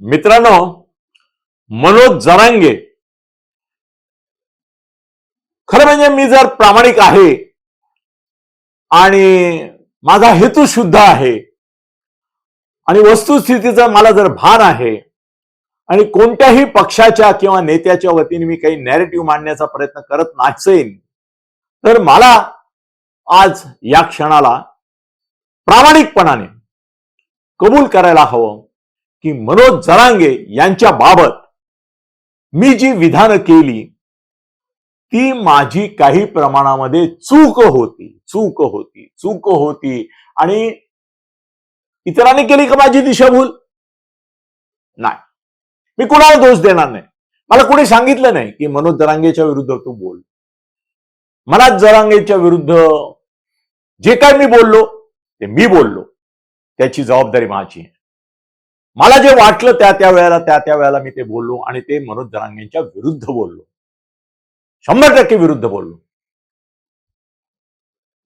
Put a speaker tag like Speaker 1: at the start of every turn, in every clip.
Speaker 1: मित्रांनो मनोज जरांगे. खरं म्हणजे मी जर प्रामाणिक आहे आणि माझा हेतू शुद्ध आहे आणि वस्तुस्थितीचं मला जर भान आहे आणि कोणत्याही पक्षाच्या किंवा नेत्याच्या वतीने मी काही नॅरेटिव्ह मांडण्याचा प्रयत्न करत नसेन तर मला आज या क्षणाला प्रामाणिकपणाने कबूल करायला हवं. की मनोज जरांगे यांच्या बाबत मी जी विधानं केली ती माझी काही प्रमाणामध्ये चूक होती चूक होती चूक होती. आणि इतरांनी केली का माझी दिशाभूल? नाही. मी कुणाला दोष देणार नाही. मला कुणी सांगितलं नाही की मनोज जरांगेच्या विरुद्ध तू बोल. मला जरांगेच्या विरुद्ध जे काय मी बोललो ते मी बोललो. त्याची जबाबदारी माझी आहे. मला जे वाटलं त्या त्या वेळेला त्या त्या वेळेला मी ते बोललो आणि ते मनोज जरांगेंच्या विरुद्ध बोललो. शंभर टक्के विरुद्ध बोललो.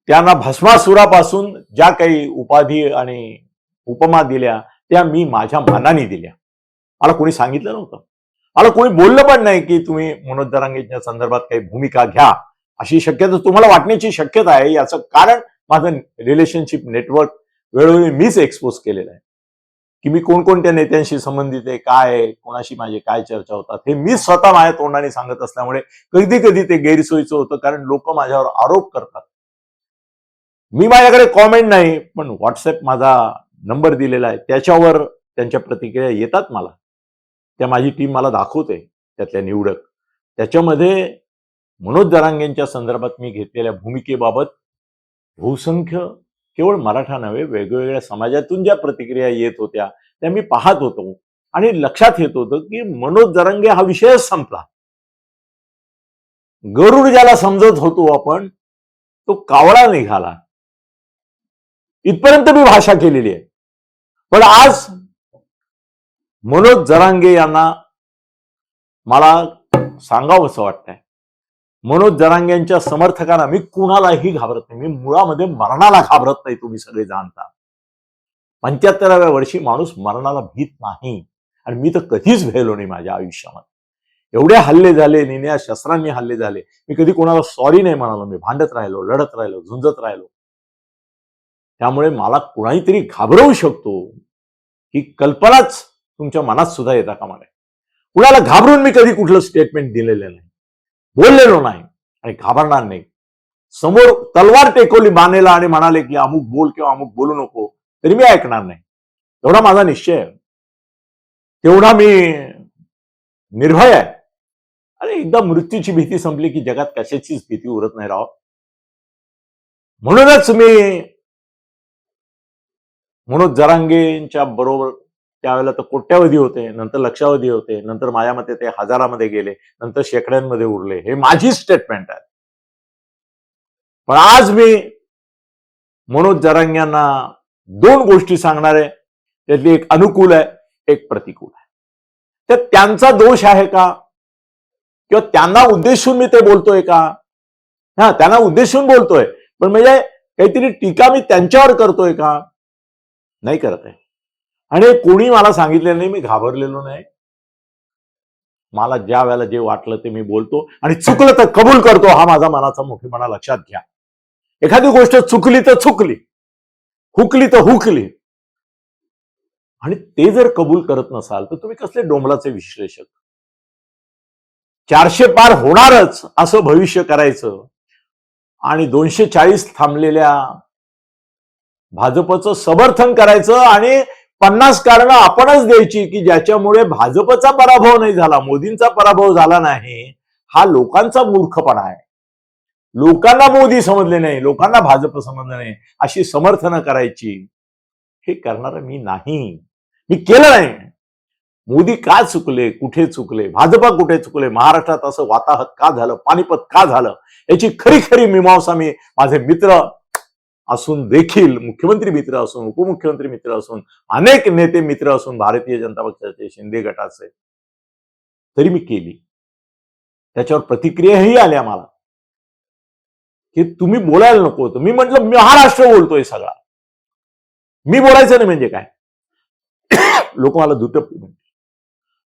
Speaker 1: त्यांना भस्मासुरापासून ज्या काही उपाधी आणि उपमा दिल्या त्या मी माझ्या मनाने दिल्या. मला कोणी सांगितलं नव्हतं. मला कोणी बोललं पण नाही की तुम्ही मनोज दरांगेच्या संदर्भात काही भूमिका घ्या. अशी शक्यता तुम्हाला वाटण्याची शक्यता आहे याचं कारण माझं रिलेशनशिप नेटवर्क वेळोवेळी मीच एक्सपोज केलेलं आहे. की मी कोणकोणत्या नेत्यांशी संबंधित आहे काय आहे, कोणाशी माझे काय चर्चा होतात हे मी स्वतः माझ्या तोंडाने सांगत असल्यामुळे कधी कधी ते गैरसोयीचं होतं कारण लोक माझ्यावर आरोप करतात. मी माझ्याकडे कॉमेंट नाही पण व्हॉट्सअप माझा नंबर दिलेला आहे. त्याच्यावर त्यांच्या प्रतिक्रिया येतात मला. त्या माझी टीम मला दाखवते त्यातल्या निवडक. त्याच्यामध्ये मनोज जरांगेंच्या संदर्भात मी घेतलेल्या भूमिकेबाबत बहुसंख्य केवळ मराठा नव्हे वेगवेगळ्या समाजातून ज्या प्रतिक्रिया येत होत्या त्या मी पाहत होतो. आणि लक्षात येत होतं की मनोज जरांगे हा विषयच संपला. गरुड ज्याला समजत होतो आपण तो कावळा निघाला. इथपर्यंत मी भाषा केलेली आहे. पण आज मनोज जरांगे यांना मला सांगावं असं वाटतंय. मनोज जरांगेंच्या समर्थकांना मी कुणालाही घाबरत नाही. मी मुळामध्ये मरणाला घाबरत नाही तुम्ही सगळे जाणता. पंच्याहत्तराव्या वर्षी माणूस मरणाला भीत नाही. आणि मी तर कधीच भेलो नाही माझ्या आयुष्यामध्ये. एवढे हल्ले झाले निन्या शस्त्रांनी हल्ले झाले. मी कधी कोणाला सॉरी नाही म्हणालो. मी भांडत राहिलो लढत राहिलो झुंजत राहिलो. त्यामुळे मला कुणाही तरी घाबरवू शकतो ही कल्पनाच तुमच्या मनात सुद्धा येता कामा मला कुणाला घाबरून मी कधी कुठलं स्टेटमेंट दिलेलं नाही. बोललेलो नाही आणि घाबरणार नाही. समोर तलवार टेकवली मानेला आणि म्हणाले की अमुक बोल किंवा अमुक बोलू नको तरी मी ऐकणार नाही. एवढा माझा निश्चय आहे. तेवढा मी निर्भय आहे. अरे एकदा मृत्यूची भीती संपली की जगात कशाचीच भीती उरत नाही राव. म्हणूनच मी मनोज जरांगेंच्या बरोबर त्यावेळेला तर कोट्यावधी होते नंतर लक्षावधी होते नंतर माझ्या मते ते हजारामध्ये गेले नंतर शेकड्यांमध्ये उरले. हे माझी स्टेटमेंट आहे. पण आज मी मनोज जरांग्यांना दोन गोष्टी सांगणार आहे. त्यातली एक अनुकूल आहे एक प्रतिकूल आहे. तर त्यांचा दोष आहे का? किंवा त्यांना उद्देशून मी ते बोलतोय का? हा त्यांना उद्देशून बोलतोय. पण म्हणजे काहीतरी टीका मी त्यांच्यावर करतोय का? नाही करत आहे. आणि कोणी मला सांगितलेलं नाही मी घाबरलेलो नाही. मला ज्या वेळेला जे वाटलं ते मी बोलतो आणि चुकलं तर कबूल करतो हा माझा मनाचा मोठेपणा लक्षात घ्या. एखादी गोष्ट चुकली तर चुकली हुकली तर हुकली. आणि ते जर कबूल करत नसाल तर तुम्ही कसले डोंबलाचे विश्लेषक? चारशे पार होणारच असं भविष्य करायचं. आणि दोनशे चाळीस थांबलेल्या भाजपचं समर्थन करायचं आणि पन्नास कारण आपणच द्यायची की ज्याच्यामुळे भाजपचा पराभव नाही झाला मोदींचा पराभव झाला नाही हा लोकांचा मूर्खपणा आहे. लोकांना मोदी समजले नाही लोकांना भाजप समजलं नाही अशी समर्थनं करायची. हे करणार मी नाही. मी केलं नाही. मोदी का चुकले कुठे चुकले भाजपा कुठे चुकले महाराष्ट्रात असं वाताहत का झालं पानिपत का झालं याची खरी खरी मीमांसा मी माझे मित्र असून देखील मुख्यमंत्री मित्र असून उपमुख्यमंत्री मित्र असून अनेक नेते मित्र असून भारतीय जनता पक्षाचे शिंदे गटाचे. तरी मी केली. त्याच्यावर प्रतिक्रियाही आल्या मला. की तुम्ही बोलायला नको. होतं मी म्हटलं महाराष्ट्र बोलतोय सगळा. मी बोलायचं नाही म्हणजे काय? लोक मला दुटप्पी म्हणतील.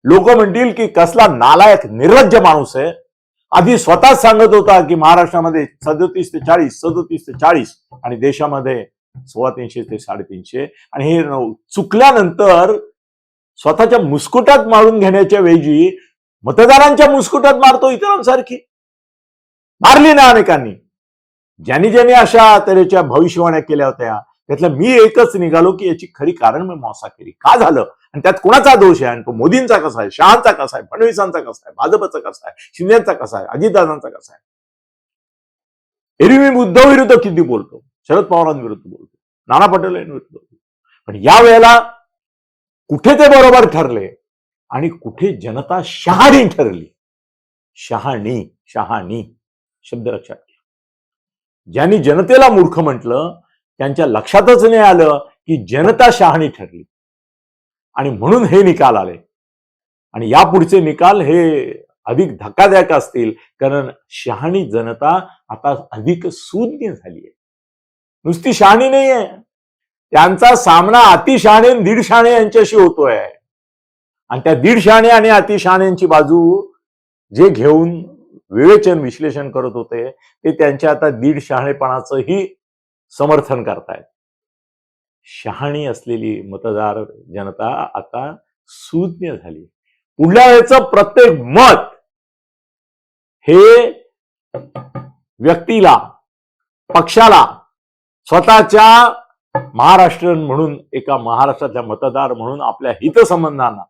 Speaker 1: लोक म्हणतील की कसला नालायक निर्लज्ज माणूस आहे. आधी स्वतःच सांगत होता की महाराष्ट्रामध्ये सदोतीस ते चाळीस सदोतीस ते चाळीस आणि देशामध्ये सव्वा तीनशे ते साडेतीनशे. आणि हे चुकल्यानंतर स्वतःच्या मुस्कुटात मारून घेण्याच्या वेळी मतदारांच्या मुस्कुटात मारतो इतरांसारखी. मारली ना अनेकांनी. ज्यांनी ज्यांनी अशा तऱ्हेच्या भविष्यवाण्या केल्या होत्या त्यातलं मी एकच निघालो की याची खरी कारण मी मौसा केली. का झालं? आणि त्यात कुणाचा दोष आहे? आणि तो मोदींचा कसा आहे? शहांचा कसा आहे? फडणवीसांचा कसा आहे? भाजपचा कसा आहे? शिंदेचा कसा आहे? अजितदादांचा कसा आहे? एरवी मी उद्धव विरुद्ध किती बोलतो? शरद पवारांविरुद्ध बोलतो. नाना पटेलांविरुद्ध बोलतो. पण या वेळेला कुठे ते बरोबर ठरले? आणि कुठे जनता शहाणी ठरली? शहाणी शहाणी. शब्द लक्षात घ्या. ज्यांनी जनतेला मूर्ख म्हटलं त्यांच्या लक्षातच नाही आलं की जनता शहाणी ठरली. आणि म्हणून हे निकाल आले. आणि यापुढचे निकाल हे अधिक धक्कादायक असतील कारण शहाणी जनता आता अधिक शून्य झाली आहे नुसती शहाणी नाही आहे त्यांचा सामना अतिशहाणे आणि दीड शहाणे यांच्याशी होतोय. आणि त्या दीड शहाणे आणि अतिशहाण्यांची बाजू जे घेऊन विवेचन विश्लेषण करत होते ते त्यांच्या आता दीड शहाणेपणाचंही समर्थन करतायत. शहाणी असलेली मतदार जनता आता सुज्ञ झाली. पुढल्या वेळेचं प्रत्येक मत हे व्यक्तीला पक्षाला स्वतःच्या महाराष्ट्रीयन म्हणून एका महाराष्ट्रातल्या मतदार म्हणून आपल्या हितसंबंधांना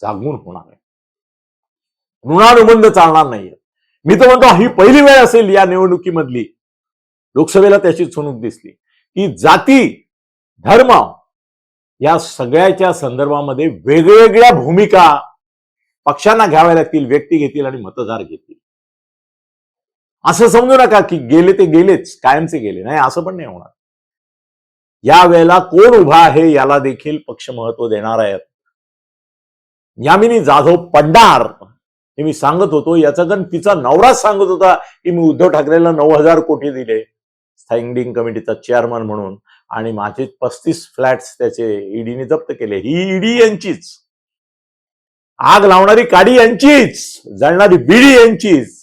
Speaker 1: जागून होणार आहे. ऋणानुबंध चालणार नाहीये. मी तर म्हणतो ही पहिली वेळ असेल या निवडणुकीमधली. लोकसभेला त्याची चुणूक दिसली. की जाती धर्म या सगळ्याच्या संदर्भामध्ये वेगवेगळ्या भूमिका पक्षांना घ्याव्या लागतील व्यक्ती घेतील आणि मतदार घेतील. असं समजू नका की गेले ते गेलेच कायमचे गेले. नाही असं पण नाही होणार. या वेळेला कोण उभा आहे याला देखील पक्ष महत्त्व देणार आहेत. यामिनी जाधव पडणार हे मी सांगत होतो. याचा कारण तिचा नवराच सांगत होता की मी उद्धव ठाकरेला नऊ हजार कोटी दिले. स्टँडिंग कमिटीचा चेअरमन म्हणून आणि माझे पस्तीस फ्लॅट्स त्याचे ईडीने जप्त केले. ही ईडी यांचीच. आग लावणारी काडी यांचीच. जळणारी बिडी यांचीच.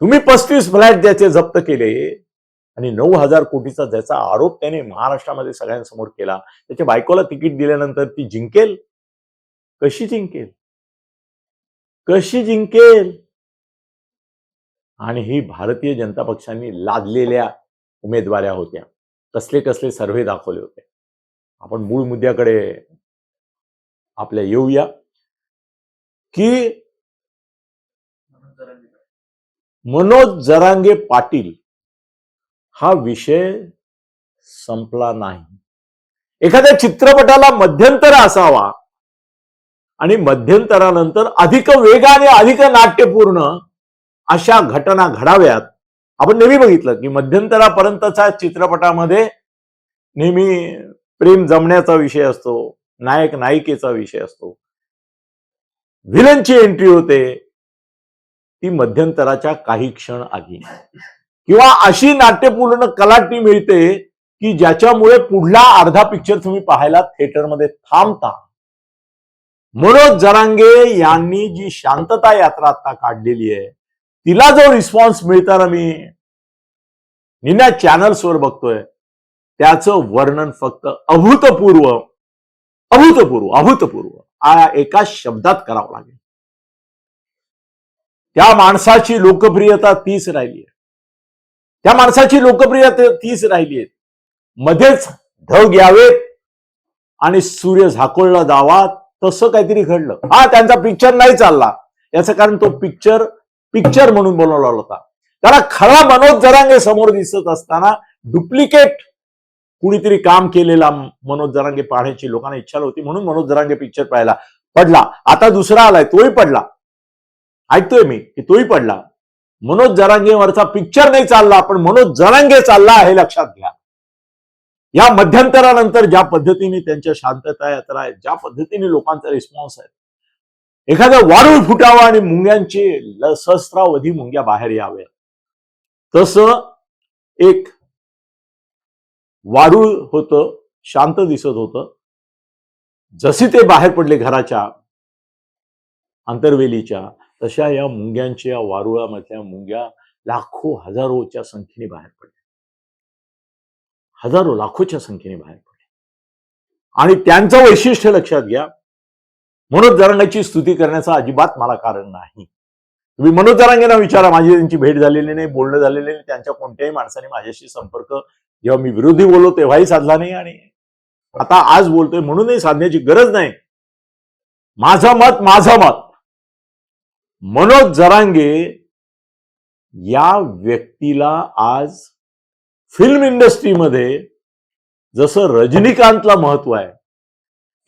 Speaker 1: तुम्ही पस्तीस फ्लॅट ज्याचे जप्त केले आणि नऊ हजार कोटीचा ज्याचा आरोप त्याने महाराष्ट्रामध्ये सगळ्यांसमोर केला. त्याच्या बायकोला तिकीट दिल्यानंतर ती जिंकेल? कशी जिंकेल? कशी जिंकेल? आणि ही भारतीय जनता पक्षांनी लादलेल्या उमेदवाऱ्या होत्या. कसले कसले सर्व्हे दाखवले होते. आपण मूळ मुद्द्याकडे आपल्या येऊया. की मनोज जरांगे पाटील हा विषय संपला नाही. एखाद्या चित्रपटाला मध्यंतर असावा आणि मध्यंतरानंतर अधिक वेगाने अधिक नाट्यपूर्ण अशा घटना घडाव्यात. आपण नेहमी बघितलं की मध्यंतरापर्यंतच्या चित्रपटामध्ये नेहमी प्रेम जमण्याचा विषय असतो नायक नायिकेचा विषय असतो. व्हिलनची एंट्री होते ती मध्यंतराच्या काही क्षण आधी. किंवा अशी नाट्यपूर्ण कलाटी मिळते की ज्याच्यामुळे पुढला अर्धा पिक्चर तुम्ही पाहायला थिएटरमध्ये थांबता. मनोज जरांगे यांनी जी शांतता यात्रा आता काढलेली आहे तिला जो रिस्पॉन्स मिळताना मी निन्या चॅनल्सवर बघतोय त्याचं वर्णन फक्त अभूतपूर्व अभूतपूर्व अभूतपूर्व आ एका शब्दात करावं लागेल. त्या माणसाची लोकप्रियता तीच राहिली आहे. त्या माणसाची लोकप्रियता तीच राहिली आहे. मध्येच ढग यावेत आणि सूर्य झाकोळला जावा तसं काहीतरी घडलं. हा त्यांचा पिक्चर नाही चालला. याचं कारण तो पिक्चर पिक्चर म्हणून बनवला होता. त्याला खरा मनोज जरांगे समोर दिसत असताना डुप्लिकेट कुणीतरी काम केलेला मनोज जरांगे पाहण्याची लोकांना इच्छा होती म्हणून मनोज जरांगे पिक्चर पाहायला पडला. आता दुसरा आलाय तोही पडला. ऐकतोय मी की तोही पडला. मनोज जरांगेवरचा पिक्चर नाही चालला पण मनोज जरांगे चालला हे लक्षात घ्या. या मध्यंतरानंतर ज्या पद्धतीने त्यांच्या शांतता यात्रा आहेत ज्या पद्धतीने लोकांचा रिस्पॉन्स आहे एखादा वारूळ फुटावा आणि मुंग्यांचे ल- सहस्रावधी मुंग्या बाहेर याव्या तसं एक वारूळ होतं शांत दिसत होतं. जसे ते बाहेर पडले घराच्या आंतरवेलीच्या तशा या मुंग्यांच्या वारुळामधल्या मुंग्या लाखो हजारोच्या संख्येने बाहेर पडल्या. हजारो लाखोच्या संख्येने बाहेर पडल्या. आणि त्यांचं वैशिष्ट्य लक्षात घ्या मनोज जरांगाची स्तुती करण्याचं अजिबात मला कारण नाही. तुम्ही मनोज जरांगेंना विचारा माझी त्यांची भेट झालेली नाही बोलणं झालेलं नाही त्यांच्या कोणत्याही माणसाने माझ्याशी संपर्क जेव्हा मी विरोधी बोललो तेव्हाही साधला नाही आणि आता आज बोलतोय म्हणूनही साधण्याची गरज नाही. माझं मत माझं मत. मनोज जरांगे या व्यक्तीला आज फिल्म इंडस्ट्रीमध्ये जसं रजनीकांतला महत्त्व आहे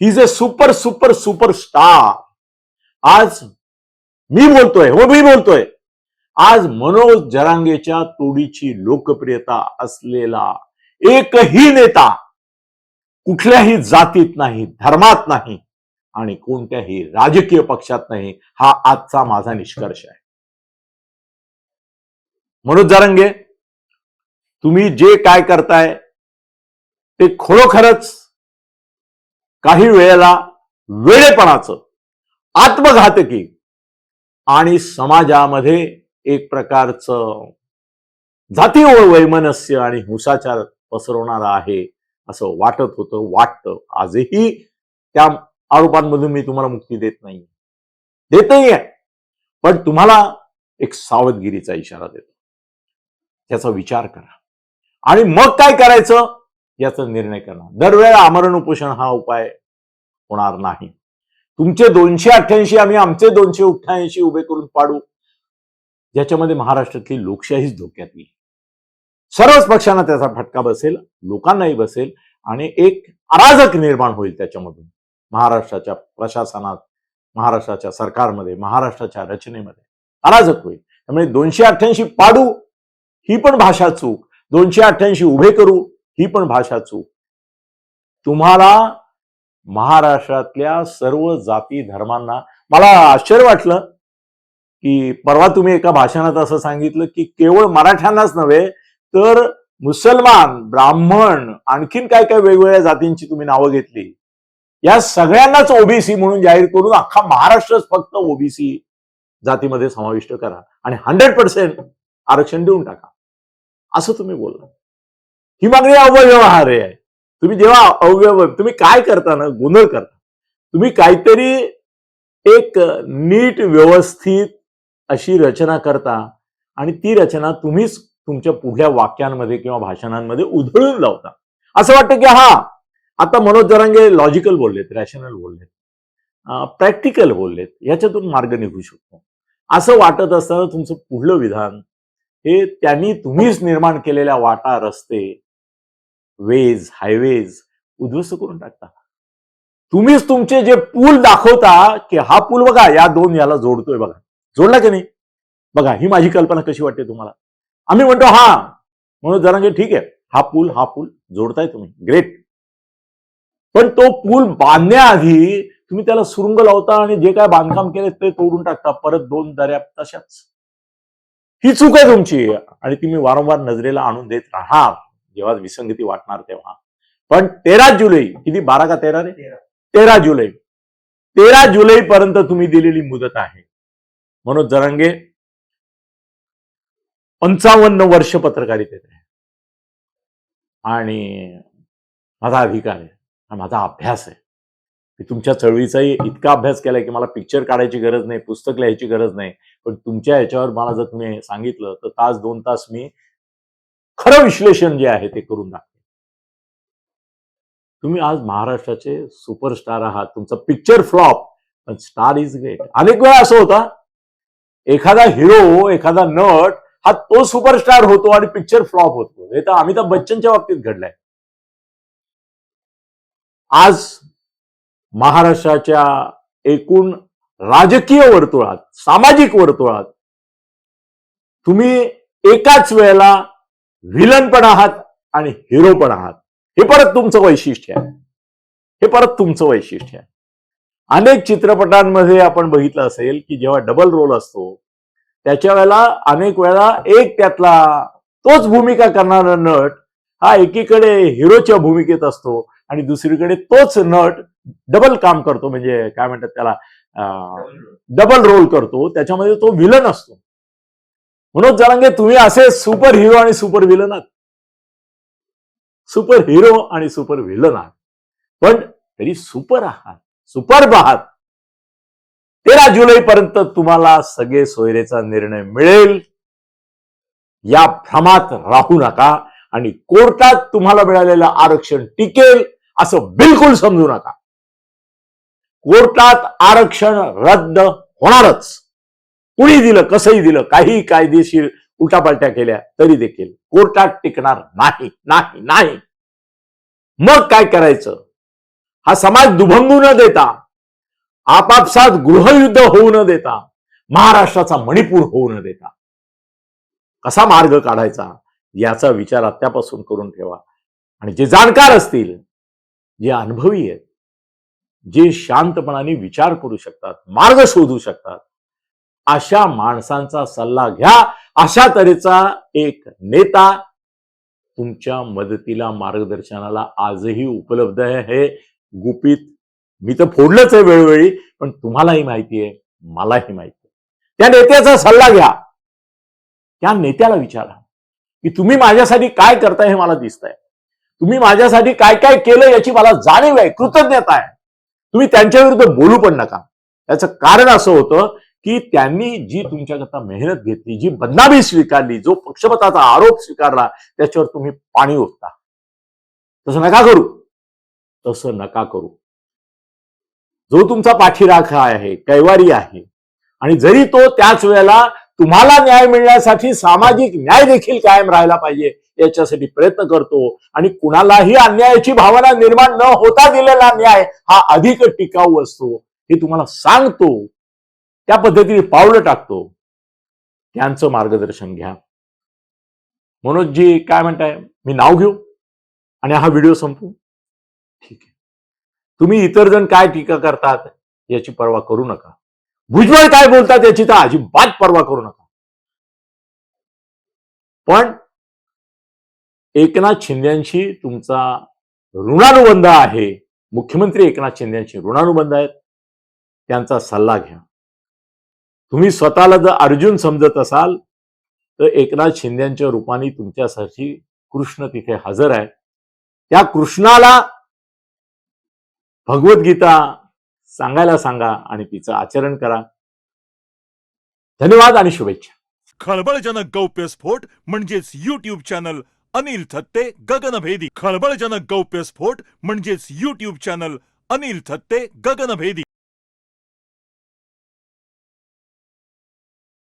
Speaker 1: is a super super super star आज मी बोलतोय हो मी बोलतोय. आज मनोज जरांगेच्या तोडीची लोकप्रियता असलेला एकही नेता कुठल्याही जातीत नाही धर्मात नाही आणि कोणत्याही राजकीय पक्षात नाही हा आजचा माझा निष्कर्ष आहे. मनोज जरांगे तुम्ही जे काय करताय ते खरोखरच काही वेळेला वेळेपणाचं आत्मघातकी आणि समाजामध्ये एक प्रकारचं जातीय वैमनस्य आणि हिंसाचार पसरवणार आहे असं वाटत होतं वाटतं. आजही त्या आरोपांमधून मी तुम्हाला मुक्ती देत नाही देतही आहे. पण तुम्हाला एक सावधगिरीचा इशारा देतो. त्याचा विचार करा. आणि मग काय करायचं? याचा निर्णय करणार. दरवेळेला आमरण उपोषण हा उपाय होणार नाही. तुमचे दोनशे अठ्ठ्याऐंशी आम्ही आमचे दोनशे अठ्ठ्याऐंशी उभे करून पाडू. ज्याच्यामध्ये महाराष्ट्रातली लोकशाहीच धोक्यात येईल. सर्वच पक्षांना त्याचा फटका बसेल लोकांनाही बसेल आणि एक अराजक निर्माण होईल त्याच्यामधून. महाराष्ट्राच्या प्रशासनात महाराष्ट्राच्या सरकारमध्ये महाराष्ट्राच्या रचनेमध्ये अराजक होईल. त्यामुळे दोनशे अठ्ठ्याऐंशी पाडू ही पण भाषा चूक. दोनशे अठ्ठ्याऐंशी उभे करू ही पण भाषा चूक. तुम्हाला महाराष्ट्रातल्या सर्व जाती धर्मांना मला आश्चर्य वाटलं की परवा तुम्ही एका भाषणात असं सांगितलं की केवळ मराठ्यांनाच नव्हे तर मुसलमान ब्राह्मण आणखीन काय काय वेगवेगळ्या जातींची तुम्ही नावं घेतली. या सगळ्यांनाच ओबीसी म्हणून जाहीर करून अख्खा महाराष्ट्रच फक्त ओबीसी जातीमध्ये समाविष्ट करा आणि हंड्रेड पर्सेंट आरक्षण देऊन टाका. असं तुम्ही बोलला. ही मागणी अव्यवहार आहे. तुम्ही जेव्हा अव्यव तुम्ही काय करता ना गोंधळ करता. तुम्ही काहीतरी एक नीट व्यवस्थित अशी रचना करता आणि ती रचना तुम्हीच तुमच्या पुढल्या वाक्यांमध्ये किंवा भाषणांमध्ये उधळून लावता. असं वाटतं की हा आता मनोज जरांगे लॉजिकल बोललेत रॅशनल बोललेत प्रॅक्टिकल बोललेत याच्यातून मार्ग निघू शकतो. असं वाटत असताना तुमचं पुढलं विधान हे त्यांनी तुम्हीच निर्माण केलेल्या वाटा रस्ते वेज हायवेज उद्ध्वस्त करून टाकता. तुम्हीच तुमचे जे पूल दाखवता की हा पूल बघा या दोन याला जोडतोय बघा. जोडला की नाही? बघा ही माझी कल्पना कशी वाटते तुम्हाला? आम्ही म्हणतो हा. म्हणून जरांगे ठीक आहे. हा पूल हा पूल जोडताय तुम्ही. ग्रेट पण तो पूल बांधण्याआधी तुम्ही त्याला सुरुंग लावता आणि जे काय बांधकाम केले ते तोडून टाकता. परत दोन दर्या तशाच. ही चूक आहे तुमची. आणि ती मी वारंवार नजरेला आणून देत राहणार. जेव्हा विसंगती वाटणार तेव्हा. पण तेरा जुलै किती? बारा का तेरा रे? तेरा. जुलै. तेरा जुलै पर्यंत तुम्ही दिलेली मुदत आहे. मनोज जरांगे पंचावन्न वर्ष पत्रकारितेत आहे. आणि माझा अधिकार आहे माझा अभ्यास आहे. मी तुमच्या चळवळीचाही इतका अभ्यास केलाय की मला पिक्चर काढायची गरज नाही पुस्तक लिहायची गरज नाही. पण तुमच्या याच्यावर मला जर तुम्ही सांगितलं तर तास दोन तास मी खरं विश्लेषण जे आहे ते करून दाखवे तुम्ही आज महाराष्ट्राचे सुपरस्टार आहात. तुमचा पिक्चर फ्लॉप पण स्टार इज ग्रेट अनेक वेळा असं होता एखादा हिरो एखादा नट हा तो सुपरस्टार होतो आणि पिक्चर फ्लॉप होतो. हे तर अमिताभ बच्चनच्या बाबतीत घडलंय. आज महाराष्ट्राच्या एकूण राजकीय वर्तुळात सामाजिक वर्तुळात तुम्ही एकाच वेळेला व्हिलन पण आहात आणि हिरो पण आहात. हे परत तुमचं वैशिष्ट्य आहे. हे परत तुमचं वैशिष्ट्य आहे. अनेक चित्रपटांमध्ये आपण बघितलं असेल की जेव्हा डबल रोल असतो त्याच्या वेळेला अनेक वेळा एक त्यातला तोच भूमिका करणारा नट हा एकीकडे हिरोच्या भूमिकेत असतो आणि दुसरीकडे तोच नट डबल काम करतो. म्हणजे काय म्हणतात त्याला डबल रोल करतो. त्याच्यामध्ये तो विलन असतो. म्हणून जरांगे तुम्ही असे सुपर हिरो आणि सुपर विलन आहात. सुपर हिरो आणि सुपर विलन आहात. पण तरी सुपर आहात सुपर आहात. तेरा जुलै पर्यंत तुम्हाला सगळे सोयरेचा निर्णय मिळेल. या भ्रमात राहू नका आणि कोर्टात तुम्हाला मिळालेलं आरक्षण टिकेल असं बिलकुल समजू नका. कोर्टात आरक्षण रद्द होणारच. कुणी दिलं कसंही दिलं काही कायदेशीर उलटापालट्या केल्या तरी देखील कोर्टात टिकणार नाही नाही नाही. मग काय करायचं? हा समाज दुभंगू न देता आपापसात गृहयुद्ध होऊ न देता महाराष्ट्राचा मणिपूर होऊ न देता कसा मार्ग काढायचा? याचा विचार आत्यापासून करून ठेवा. आणि जे जाणकार असतील जे अनुभवी आहेत जे शांतपणाने विचार करू शकतात मार्ग शोधू शकतात अशा माणसांचा सल्ला घ्या. अशा तऱ्हेचा एक नेता तुमच्या मदतीला मार्गदर्शनाला आजही उपलब्ध आहे. हे गुपित मी तर फोडलंच आहे वेळोवेळी पण तुम्हालाही माहिती आहे मलाही माहिती आहे. त्या नेत्याचा सल्ला घ्या. त्या नेत्याला विचारा की तुम्ही माझ्यासाठी काय करताय हे मला दिसतंय. तुम्ही माझ्यासाठी काय काय केलं याची मला जाणीव आहे कृतज्ञता आहे. तुम्ही त्यांच्या विरुद्ध बोलू पण नका. याचं कारण असं होतं की त्यांनी जी तुमच्याकरता मेहनत घेतली जी बदनामी स्वीकारली जो पक्षपाताचा आरोप स्वीकारला त्याच्यावर तुम्ही पाणी ओतता. तसं नका करू. तसं नका करू. जो तुमचा पाठीराखा आहे कैवारी आहे आणि जरी तो त्याच वेळेला तुम्हाला न्याय मिळण्यासाठी सामाजिक न्याय देखील कायम राहायला पाहिजे याच्यासाठी प्रयत्न करतो आणि कुणालाही अन्यायाची भावना निर्माण न होता दिलेला न्याय हा अधिक टिकाऊ असतो हे तुम्हाला सांगतो. त्या पद्धतीने पावलं टाकतो. त्यांचं मार्गदर्शन घ्या. मनोजजी काय म्हणताय? मी नाव घेऊ आणि हा व्हिडिओ संपू ठीक आहे. तुम्ही इतर जण काय टीका करतात याची पर्वा करू नका. भुजबळ काय बोलतात याची तर अजिबात पर्वा करू नका. पण एकनाथ शिंदेशी तुमचा ऋणानुबंध आहे. मुख्यमंत्री एकनाथ शिंदेशी ऋणानुबंध आहेत. त्यांचा सल्ला घ्या. तुम्ही स्वतःला जर अर्जुन समजत असाल तर एकनाथ शिंदेच्या रूपाने तुमच्यासाठी कृष्ण तिथे हजर आहे त्या कृष्णाला भगवद्गीता सांगायला सांगा आणि तिचं आचरण करा. धन्यवाद आणि शुभेच्छा.
Speaker 2: खळबळजनक गौप्यस्फोट म्हणजेच युट्यूब चॅनल अनिल थत्ते गगनभेदी खळबळजनक गौप्यस्फोट म्हणजेच युट्यूब चॅनल अनिल थत्ते गगनभेदी